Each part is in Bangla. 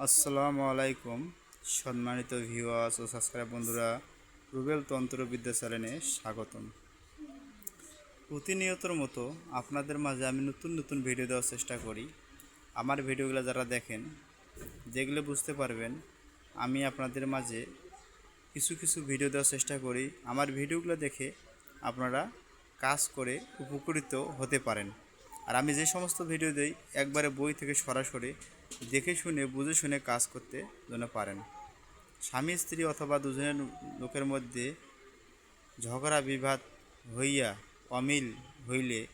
আসসালামু আলাইকুম, সম্মানিত ভিউয়ার্স ও সাবস্ক্রাইব বন্ধুরা, রুবেল তন্ত্রবিদ্যা চ্যানেলে স্বাগতম। প্রতিনিয়তর মতো আপনাদের মাঝে আমি নতুন নতুন ভিডিও দেওয়ার চেষ্টা করি। আমার ভিডিওগুলো যারা দেখেন, যেগুলো বুঝতে পারবেন, আমি আপনাদের মাঝে কিছু কিছু ভিডিও দেওয়ার চেষ্টা করি। আমার ভিডিওগুলো দেখে আপনারা কাজ করে উপকৃত হতে পারেন। আর আমি যে সমস্ত ভিডিও দিই, একবারে বই থেকে সরাসরি দেখে শুনে, বুঝে শুনে কাজ করতে যেন পারেন। স্বামী, স্ত্রী অথবা দুজনের লোকের মধ্যে ঝগড়া, বিবাদ হইয়া অমিল হইলে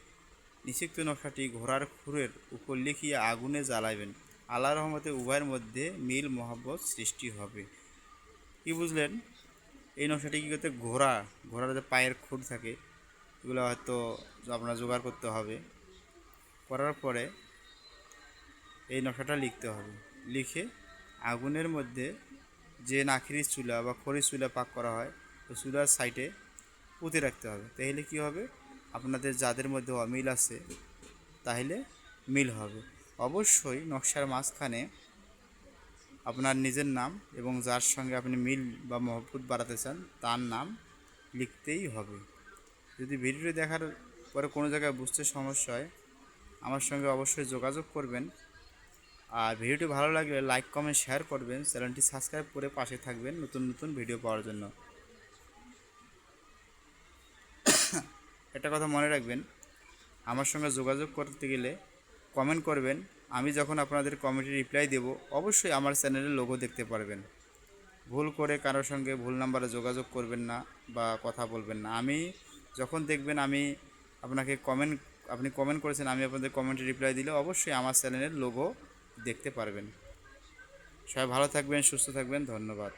নিষিক্ত নকশাটি ঘোড়ার খুরের উপর লিখিয়া আগুনে জ্বালাইবেন। আল্লাহ রহমতে উভয়ের মধ্যে মিল মহব্বত সৃষ্টি হবে। কি বুঝলেন? এই নকশাটি কী করতে ঘোড়া, ঘোড়ার যে পায়ের খুর থাকে, এগুলো হয়তো আপনার জোগাড় করতে হবে। করার পরে এই নকশাটা লিখতে হবে। লিখে আগুনের মধ্যে যে নাখিরির চুলা বা খড়ির চুলা পাক করা হয়, ওই চুলার সাইডে পুঁতে রাখতে হবে। তাহলে কি হবে? আপনাদের যাদের মধ্যে অমিল আছে, তাহলে মিল হবে। অবশ্যই নকশার মাঝখানে আপনার নিজের নাম এবং যার সঙ্গে আপনি মিল বা মহব্বত বাড়াতে চান, তার নাম লিখতেই হবে। যদি ভিডিওটি দেখার পরে কোনো জায়গায় বুঝতে সমস্যা হয়, আমার সঙ্গে অবশ্যই যোগাযোগ করবেন। আর ভিডিওটি ভালো লাগলে লাইক কমেন্ট শেয়ার করবেন। চ্যানেলটি সাবস্ক্রাইব করে পাশে থাকবেন নতুন নতুন ভিডিও পাওয়ার জন্য। একটা কথা মনে রাখবেন, আমার সঙ্গে যোগাযোগ করতে গেলে কমেন্ট করবেন। আমি যখন আপনাদের কমেন্টে রিপ্লাই দেব, অবশ্যই আমার চ্যানেলের লোগো দেখতে পারবেন। ভুল করে কারোর সঙ্গে ভুল নাম্বারে যোগাযোগ করবেন না বা কথা বলবেন না। আমি যখন দেখবেন আমি আপনাকে কমেন্ট আপনি কমেন্ট করেছেন, আমি আপনাদের কমেন্টে রিপ্লাই দিলে অবশ্যই আমার চ্যানেলের লোগো দেখতে পারবেন। সবাই ভালো থাকবেন সুস্থ থাকবেন ধন্যবাদ।